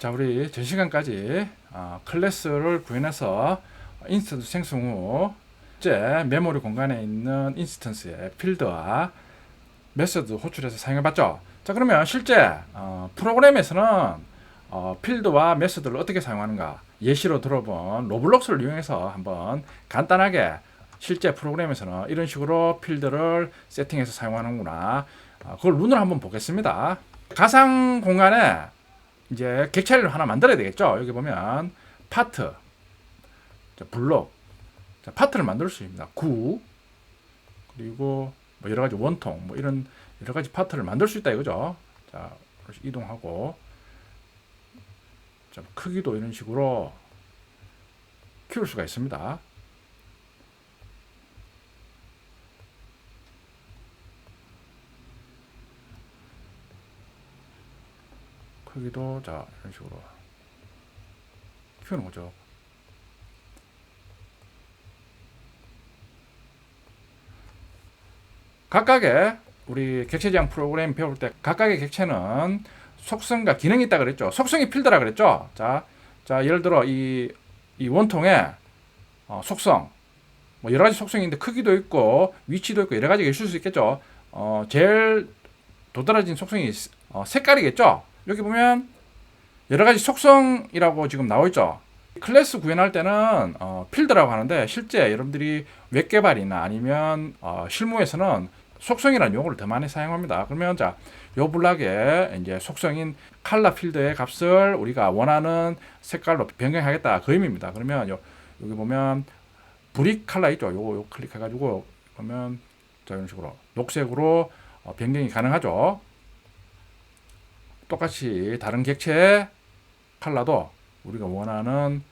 자, 우리 전 시간까지 어, 클래스를 구현해서 인스턴스 생성 후 이제 메모리 공간에 있는 인스턴스의 필드와 메서드 호출해서 사용해 봤죠. 자, 그러면 실제 어, 프로그램에서는 어, 필드와 메서드를 어떻게 사용하는가 예시로 들어본 로블록스를 이용해서 한번 간단하게 실제 프로그램에서는 이런 식으로 필드를 세팅해서 사용하는구나. 어, 그걸 눈으로 한번 보겠습니다. 가상 공간에 이제 객체를 하나 만들어야 되겠죠. 여기 보면 파트, 자, 블록, 자, 파트를 만들 수 있습니다. 구 그리고 뭐 여러 가지 원통, 뭐 이런 여러 가지 파트를 만들 수 있다 이거죠. 자, 이동하고 자, 크기도 이런 식으로 키울 수가 있습니다. 크기도 자 이런 식으로 키우는 거죠. 각각의 우리 객체 지향 프로그램 배울 때 각각의 객체는 속성과 기능이 있다 그랬죠. 속성이 필드라 그랬죠. 자, 자 예를 들어 이, 이 원통에 어, 속성 뭐 여러 가지 속성이 있는데 크기도 있고 위치도 있고 여러 가지가 있을 수 있겠죠. 어, 제일 도드라진 속성이 어, 색깔이겠죠. 여기 보면 여러 가지 속성이라고 지금 나와 있죠. 클래스 구현할 때는 어, 필드라고 하는데 실제 여러분들이 웹 개발이나 아니면 어, 실무에서는 속성이라는 용어를 더 많이 사용합니다. 그러면 자, 요 블락에 이제 속성인 칼라 필드의 값을 우리가 원하는 색깔로 변경하겠다 그 의미입니다. 그러면 요, 여기 보면 브릭 칼라 있죠. 요거 요 클릭해가지고 보면 자 이런 식으로 녹색으로 어, 변경이 가능하죠. 똑같이 다른 객체의 칼라도 우리가 원하는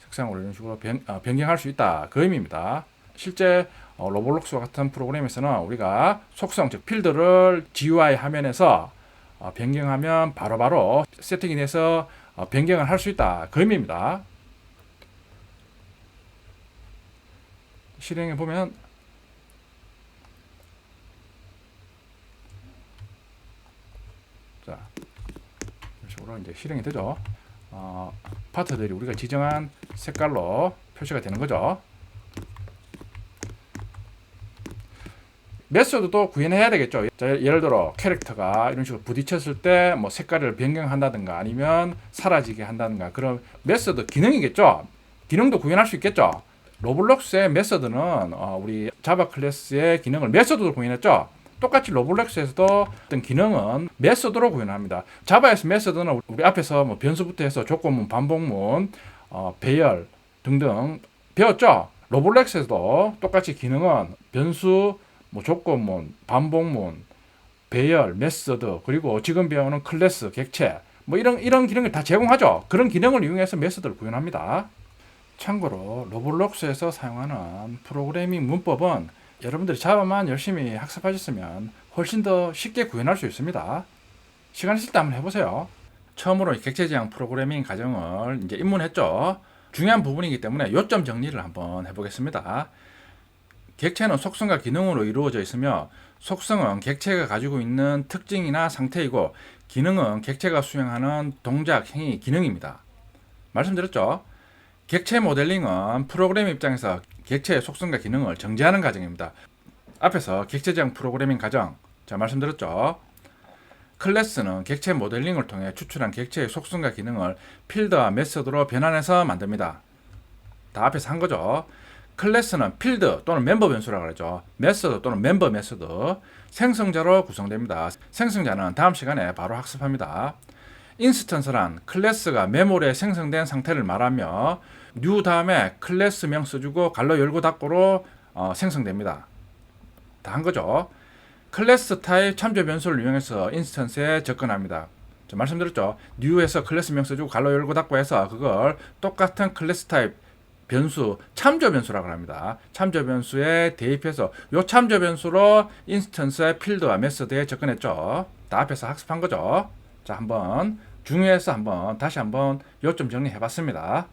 색상으로 이런 식으로 변, 어, 변경할 수 있다 그 의미입니다. 실제 어, 로블록스와 같은 프로그램에서는 우리가 속성 즉 필드를 GUI 화면에서 어, 변경하면 바로바로 세팅이 돼서 어, 변경을 할 수 있다 그 의미입니다. 실행해 보면 자 이제 실행이 되죠. 어, 파트들이 우리가 지정한 색깔로 표시가 되는 거죠. 메소드도 구현해야 되겠죠. 자, 예를 들어 캐릭터가 이런 식으로 부딪혔을 때 뭐 색깔을 변경한다든가 아니면 사라지게 한다든가 그런 메소드 기능이겠죠. 기능도 구현할 수 있겠죠. 로블록스의 메소드는 어, 우리 자바 클래스의 기능을 메소드로 구현했죠. 똑같이 로블록스에서도 어떤 기능은 메소드로 구현합니다. 자바에서 메소드는 우리 앞에서 뭐 변수부터 해서 조건문, 반복문, 어, 배열 등등 배웠죠. 로블록스에서도 똑같이 기능은 변수, 뭐 조건문, 반복문, 배열, 메소드 그리고 지금 배우는 클래스, 객체 뭐 이런 이런 기능을 다 제공하죠. 그런 기능을 이용해서 메소드를 구현합니다. 참고로 로블록스에서 사용하는 프로그래밍 문법은 여러분들이 자바만 열심히 학습하셨으면 훨씬 더 쉽게 구현할 수 있습니다. 시간 있을 때 한번 해보세요. 처음으로 객체 지향 프로그래밍 과정을 이제 입문했죠. 중요한 부분이기 때문에 요점 정리를 한번 해보겠습니다. 객체는 속성과 기능으로 이루어져 있으며 속성은 객체가 가지고 있는 특징이나 상태이고 기능은 객체가 수행하는 동작, 행위, 기능입니다. 말씀드렸죠? 객체 모델링은 프로그램 입장에서 객체의 속성과 기능을 정제하는 과정입니다. 앞에서 객체 지향 프로그래밍 과정, 자 말씀드렸죠. 클래스는 객체 모델링을 통해 추출한 객체의 속성과 기능을 필드와 메서드로 변환해서 만듭니다. 다 앞에서 한 거죠. 클래스는 필드 또는 멤버 변수라고 하죠. 메서드 또는 멤버 메서드 생성자로 구성됩니다. 생성자는 다음 시간에 바로 학습합니다. 인스턴스란 클래스가 메모리에 생성된 상태를 말하며 new 다음에 클래스명 써주고 갈로 열고 닫고로 어, 생성됩니다. 다 한 거죠. 클래스 타입 참조 변수를 이용해서 인스턴스에 접근합니다. 저 말씀드렸죠. new에서 클래스명 써주고 갈로 열고 닫고 해서 그걸 똑같은 클래스 타입 변수 참조 변수라고 합니다. 참조 변수에 대입해서 요 참조 변수로 인스턴스의 필드와 메서드에 접근했죠. 다 앞에서 학습한 거죠. 자, 한번 중요해서 한번 다시 한번 요점 정리해 봤습니다.